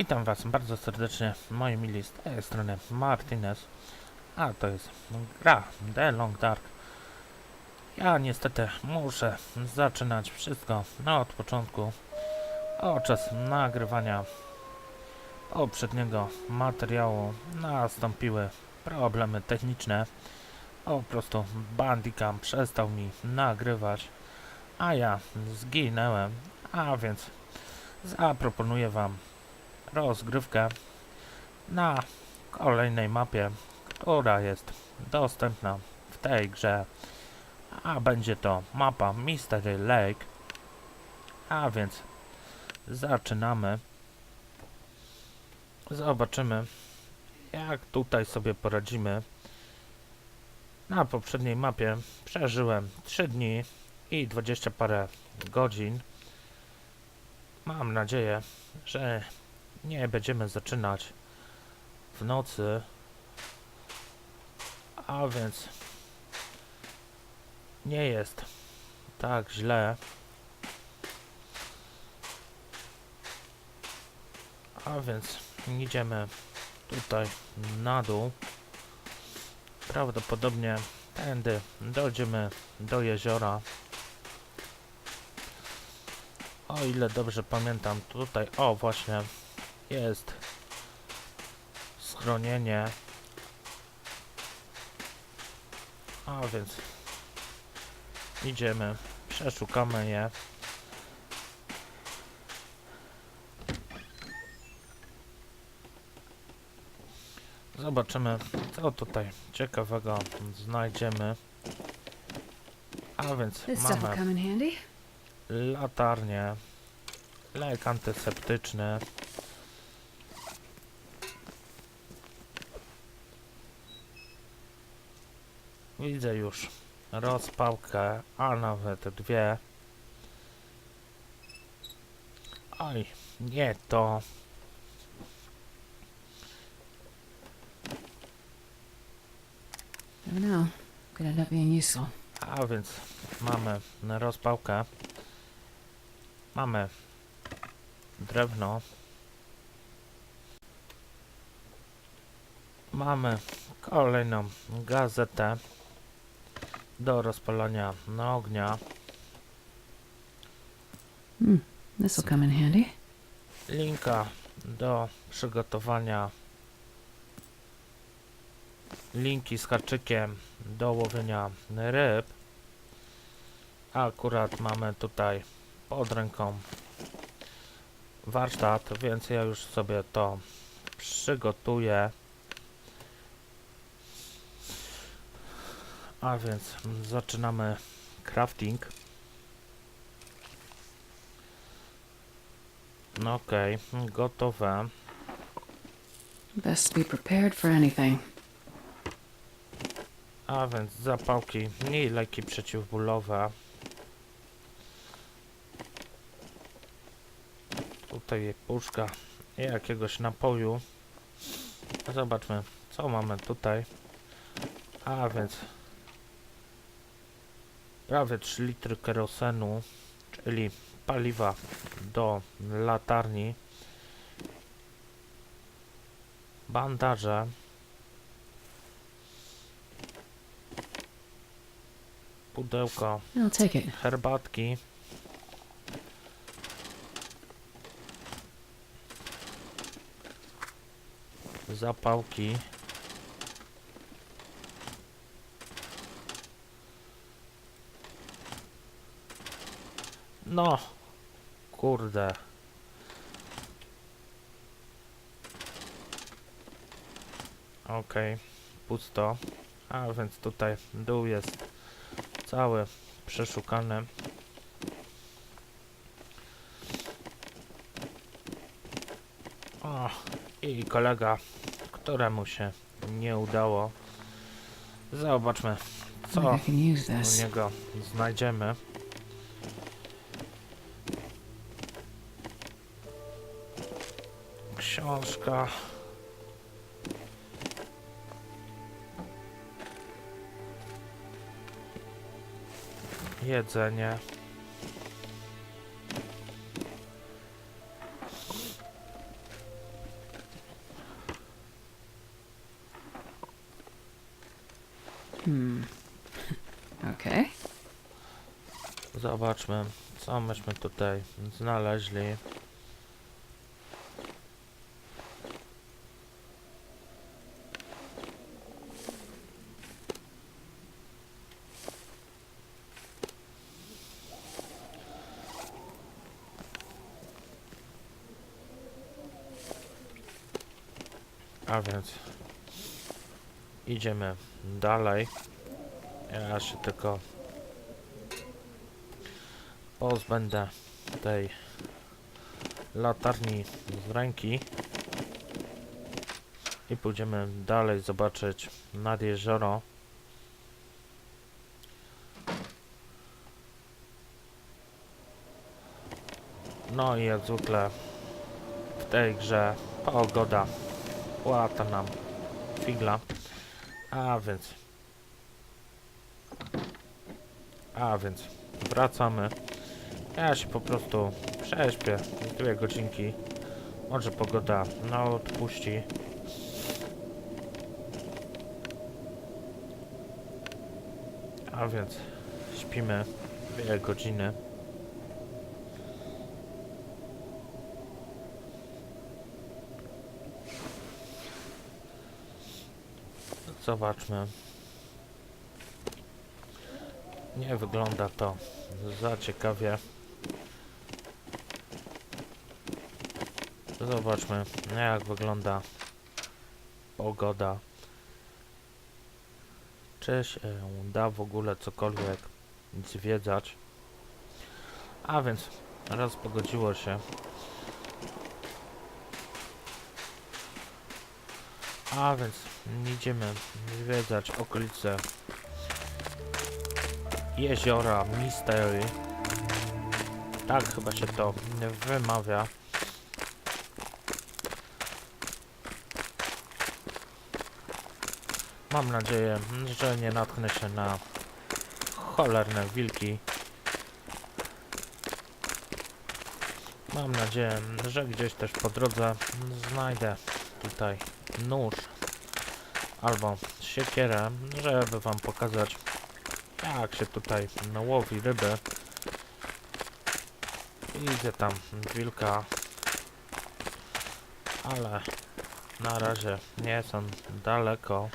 Witam Was bardzo serdecznie, moi mili z tej strony Martinez, a to jest gra The Long Dark. Ja niestety muszę zaczynać wszystko no, od początku, podczas nagrywania poprzedniego materiału nastąpiły problemy techniczne. Po prostu Bandicam przestał mi nagrywać, a ja zginęłem, a więc zaproponuję Wam rozgrywkę na kolejnej mapie, która jest dostępna w tej grze, a będzie to mapa Mystery Lake. A więc zaczynamy. Zobaczymy, jak tutaj sobie poradzimy. Na poprzedniej mapie przeżyłem 3 dni i 20 parę godzin. Mam nadzieję, że nie będziemy zaczynać w nocy. A więc nie jest tak źle. A więc idziemy tutaj na dół. Prawdopodobnie tędy dojdziemy do jeziora. O ile dobrze pamiętam, tutaj, o właśnie, jest schronienie. A więc idziemy, przeszukamy je. Zobaczymy, co tutaj ciekawego znajdziemy. A więc mamy latarnię, lek antyseptyczny. Widzę już rozpałkę, a nawet dwie. Oj, nie to. End up being useful. A więc mamy rozpałkę. Mamy drewno. Mamy kolejną gazetę do rozpalania na ognia. Hmm. This will come in handy. Linka do przygotowania linki z haczykiem do łowienia ryb. Akurat mamy tutaj pod ręką warsztat, więc ja już sobie to przygotuję. A więc zaczynamy crafting. No okej, gotowe. Best be prepared for anything. A więc zapałki i leki przeciwbólowe. Tutaj puszka jakiegoś napoju. Zobaczmy, co mamy tutaj. A więc prawie 3 litry kerosenu, czyli paliwa do latarni. Bandaże. Pudełko it. herbatki. Zapałki. No, kurde. Okej, pusto. A więc tutaj dół jest cały przeszukany. O, i kolega, któremu się nie udało. Zobaczmy, co u niego znajdziemy. książka. Jedzenie. Hmm. Okay. Zobaczmy, co myśmy tutaj znaleźli. Więc idziemy dalej. Ja się tylko pozbędę tej latarni z ręki i pójdziemy dalej zobaczyć nad jezioro. No i jak zwykle w tej grze pogoda łata nam figla. A więc a więc wracamy. Ja się po prostu prześpię dwie godzinki. Może pogoda no odpuści. A więc śpimy dwie godziny. Zobaczmy. Nie wygląda to za ciekawie. Zobaczmy, jak wygląda pogoda. Czy się da w ogóle cokolwiek zwiedzać. A więc raz pogodziło się. A więc idziemy zwiedzać okolice jeziora Mystery. Tak chyba się to wymawia. Mam nadzieję, że nie natknę się na cholerne wilki. Mam nadzieję, że gdzieś też po drodze znajdę tutaj nóż albo siekierę, żeby wam pokazać jak się tutaj łowi ryby. Widzę tam wilka. Ale na razie nie są daleko.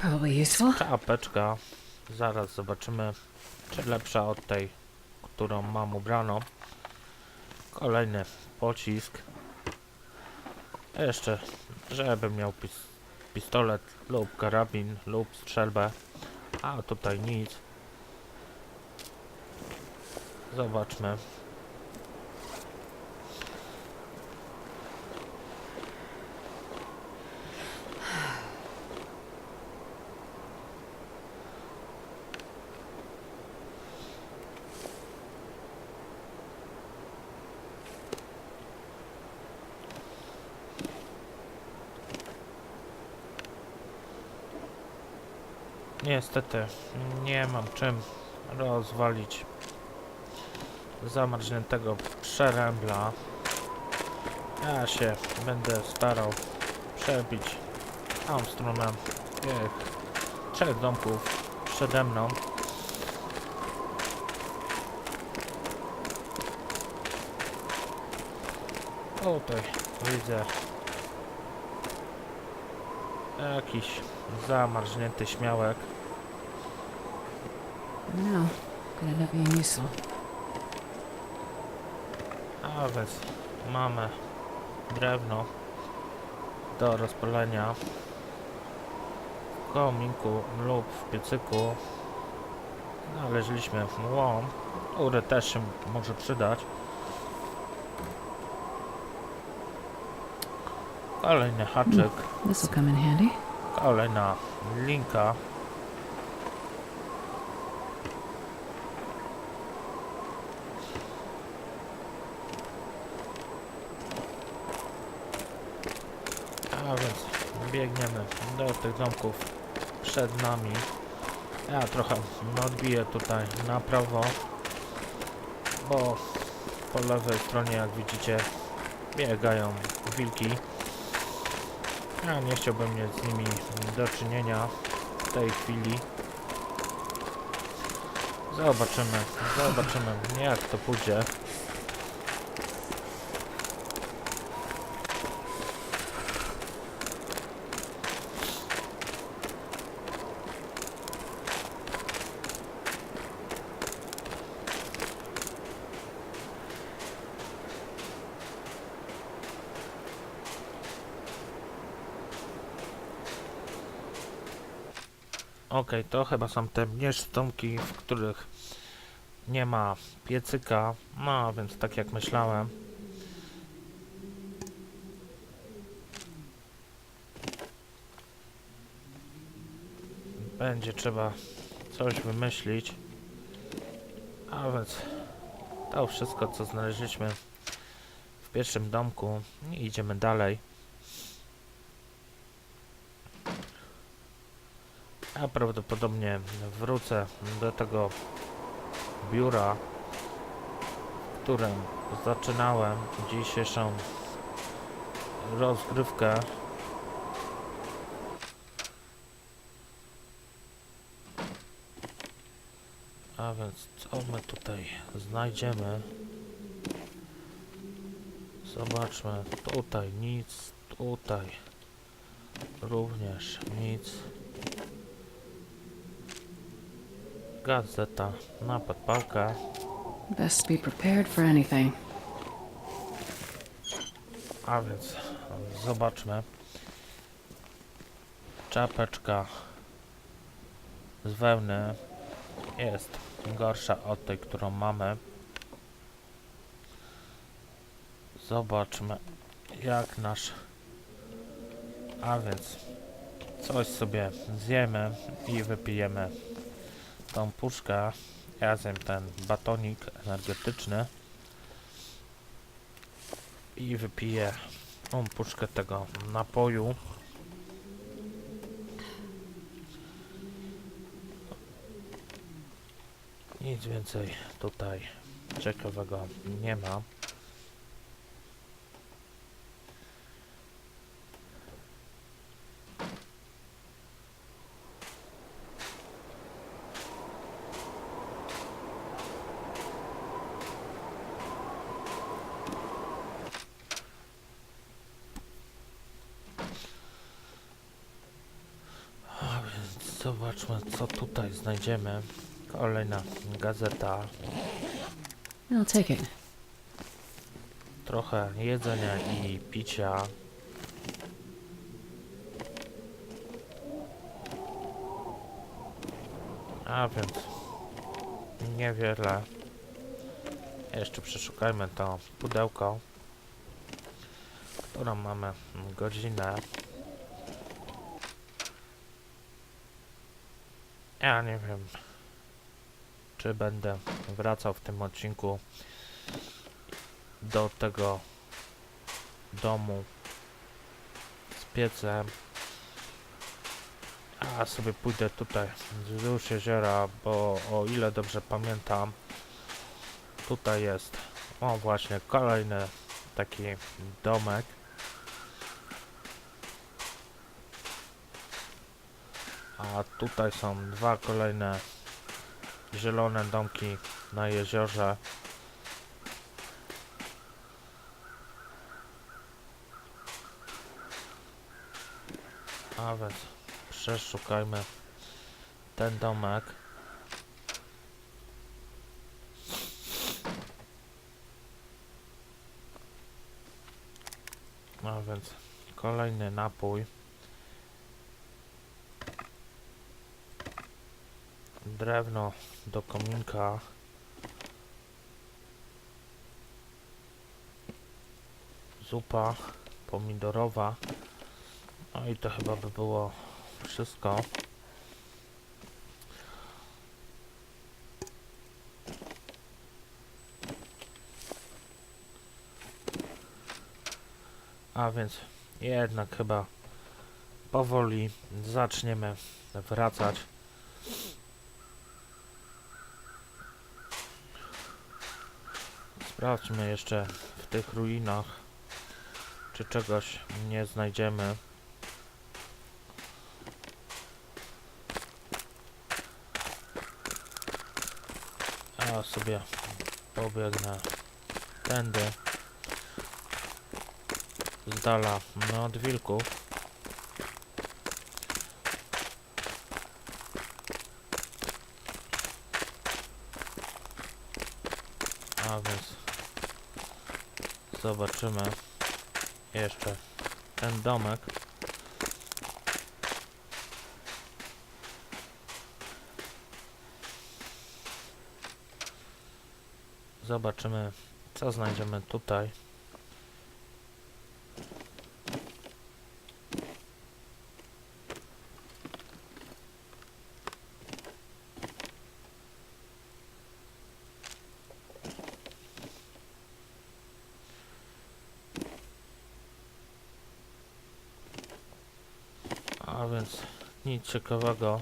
Probably useful. Czapeczka. Zaraz zobaczymy, czy lepsza od tej, którą mam ubraną. Kolejny pocisk. Jeszcze, żeby miał pis pistolet lub karabin lub strzelbę. A tutaj nic. Zobaczmy. Niestety nie mam czym rozwalić zamarzniętego przerębla. Ja się będę starał przebić stronę tych trzech domków przede mną. Tutaj widzę jakiś zamarznięty śmiałek. No, being useful. A więc mamy drewno do rozpalenia w kominku lub w piecyku. Znaleźliśmy łom, który też się może przydać. Kolejny haczyk, This will come in handy. kolejna linka. A więc biegniemy do tych domków przed nami. Ja trochę odbiję tutaj na prawo, bo po lewej stronie, jak widzicie, biegają wilki. Ja nie chciałbym mieć z nimi do czynienia w tej chwili. Zobaczymy, zobaczymy jak to pójdzie. Okej, to chyba są te mieszczonki, w których nie ma piecyka. No, więc tak jak myślałem. Będzie trzeba coś wymyślić. A więc to wszystko, co znaleźliśmy w pierwszym domku. I idziemy dalej. Ja prawdopodobnie wrócę do tego biura, w którym zaczynałem dzisiejszą rozgrywkę. A więc co my tutaj znajdziemy? Zobaczmy, tutaj nic, tutaj również nic. Gazeta na podpałkę. Best be prepared for anything. A więc zobaczmy. Czapeczka z wełny jest gorsza od tej, którą mamy. Zobaczmy jak nasz. A więc coś sobie zjemy i wypijemy tą puszkę. Ja zjem ten batonik energetyczny i wypiję tą puszkę tego napoju. Nic więcej tutaj ciekawego nie ma. A więc zobaczmy co tutaj znajdziemy. Kolejna gazeta, I'll take it. trochę jedzenia i picia. A więc niewiele. Jeszcze przeszukajmy to pudełko, którą mamy godzinę. Ja nie wiem, czy będę wracał w tym odcinku do tego domu z piecem. A sobie pójdę tutaj wzdłuż jeziora, bo o ile dobrze pamiętam, tutaj jest, o właśnie, kolejny taki domek. A tutaj są dwa kolejne zielone domki na jeziorze. A więc przeszukajmy ten domek. A więc kolejny napój. Drewno do kominka. Zupa pomidorowa. No i to chyba by było wszystko. A więc jednak chyba powoli zaczniemy wracać. Sprawdźmy jeszcze w tych ruinach, czy czegoś nie znajdziemy. Ja sobie pobiegnę tędy. Z dala no, od wilków. A więc zobaczymy jeszcze ten domek. Zobaczymy, co znajdziemy tutaj. A więc nic ciekawego.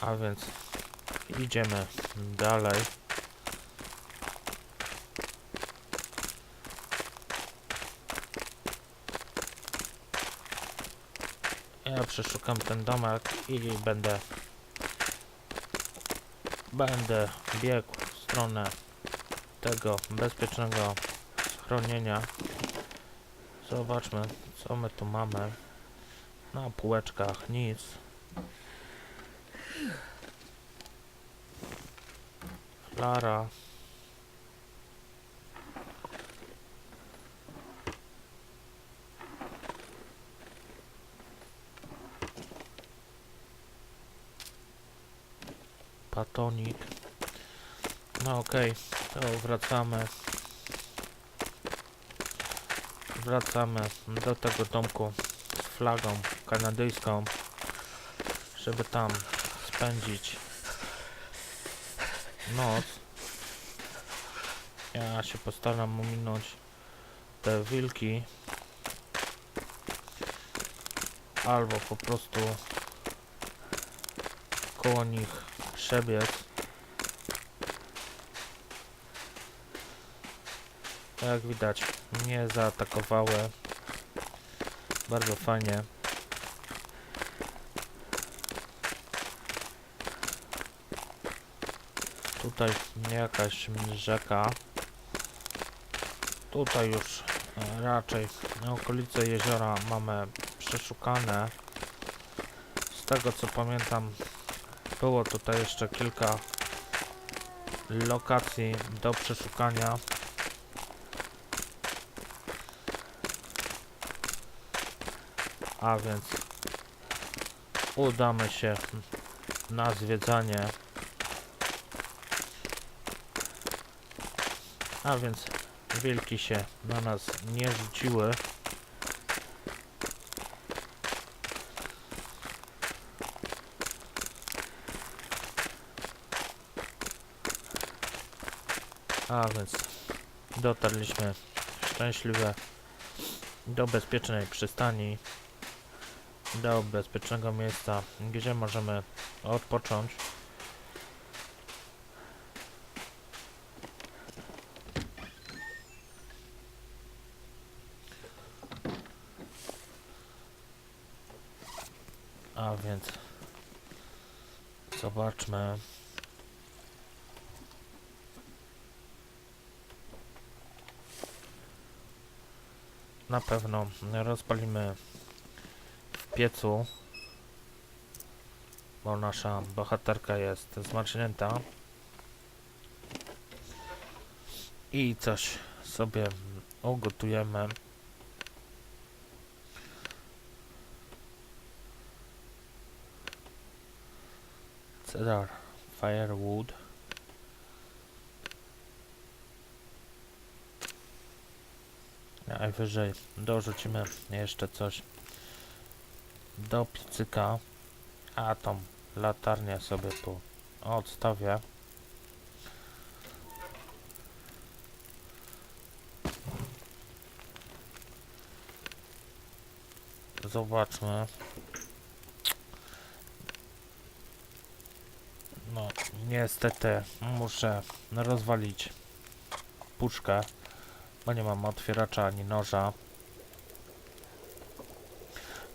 A więc idziemy dalej. Ja przeszukam ten domek i będę będę biegł w stronę tego bezpiecznego schronienia. Zobaczmy, co my tu mamy. Na półeczkach nic. Flara. Patonik. No okej, to wracamy. Wracamy do tego domku z flagą kanadyjską, żeby tam spędzić noc. Ja się postaram ominąć te wilki. Albo po prostu koło nich przebiec. Jak widać, nie zaatakowały. Bardzo fajnie. Tutaj jakaś rzeka. Tutaj już e, raczej okolice jeziora mamy przeszukane. Z tego co pamiętam, było tutaj jeszcze kilka lokacji do przeszukania. A więc udamy się na zwiedzanie. A więc wilki się na nas nie rzuciły. A więc dotarliśmy szczęśliwie do bezpiecznej przystani, do bezpiecznego miejsca, gdzie możemy odpocząć. A więc zobaczmy. Na pewno rozpalimy w piecu, bo nasza bohaterka jest zmarznięta. I coś sobie ugotujemy. Cedar Firewood. Najwyżej dorzucimy jeszcze coś do piecyka. A tą latarnię sobie tu odstawię. Zobaczmy. No, Niestety muszę rozwalić puszkę, bo nie mam otwieracza ani noża.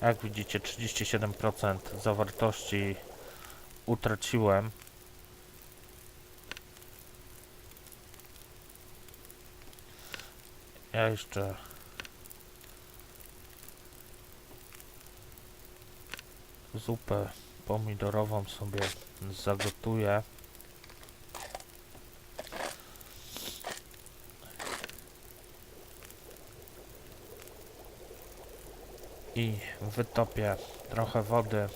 Jak widzicie 37% zawartości utraciłem. Ja jeszcze zupę pomidorową sobie zagotuję. I wytopię trochę wody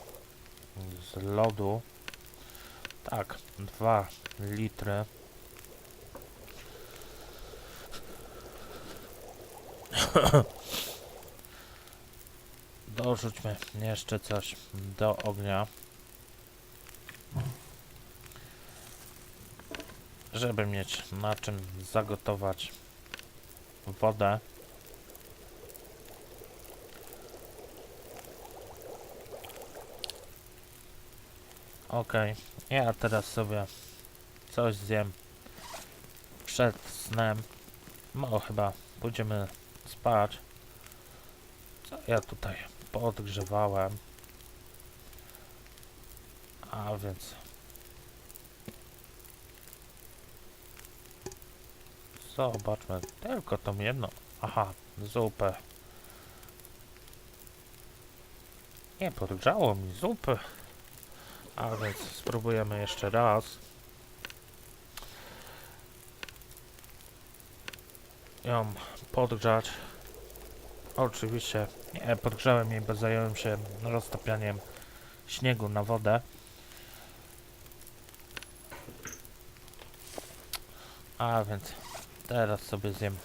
z lodu. Tak, 2 litry. Dorzućmy jeszcze coś do ognia. Żeby mieć na czym zagotować wodę. Okej, ja teraz sobie coś zjem przed snem. No chyba pójdziemy spać. Co ja tutaj podgrzewałem? A więc zobaczmy tylko tą jedną. Aha, zupę. Nie podgrzało mi zupy. A więc spróbujemy jeszcze raz. Ją podgrzać. Oczywiście nie podgrzałem jej, bo zająłem się roztapianiem śniegu na wodę. A więc teraz sobie zjem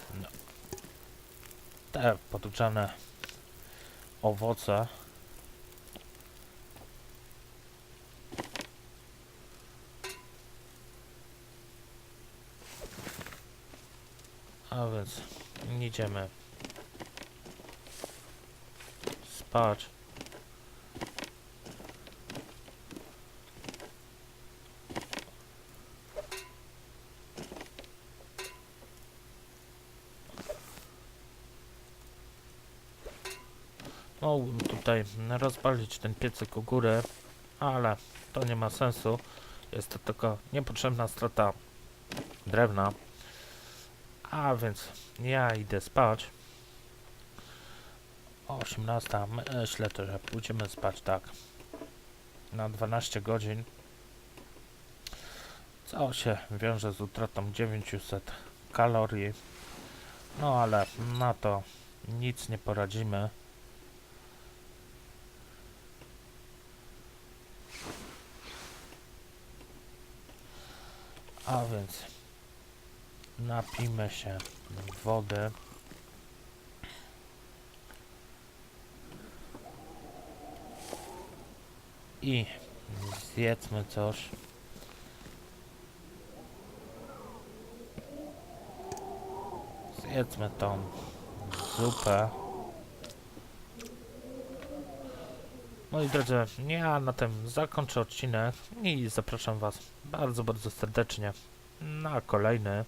te podgrzane owoce. A więc idziemy spać. Mógłbym tutaj rozpalić ten piecyk u góry, ale to nie ma sensu. Jest to tylko niepotrzebna strata drewna. A więc ja idę spać. 18. Myślę, to, że pójdziemy spać tak. Na 12 godzin. Co się wiąże z utratą 900 kalorii. No ale na to nic nie poradzimy. A więc napijmy się wody. I zjedzmy coś. Zjedzmy tą zupę. Moi drodzy, ja na tym zakończę odcinek i zapraszam Was bardzo, bardzo serdecznie na kolejny.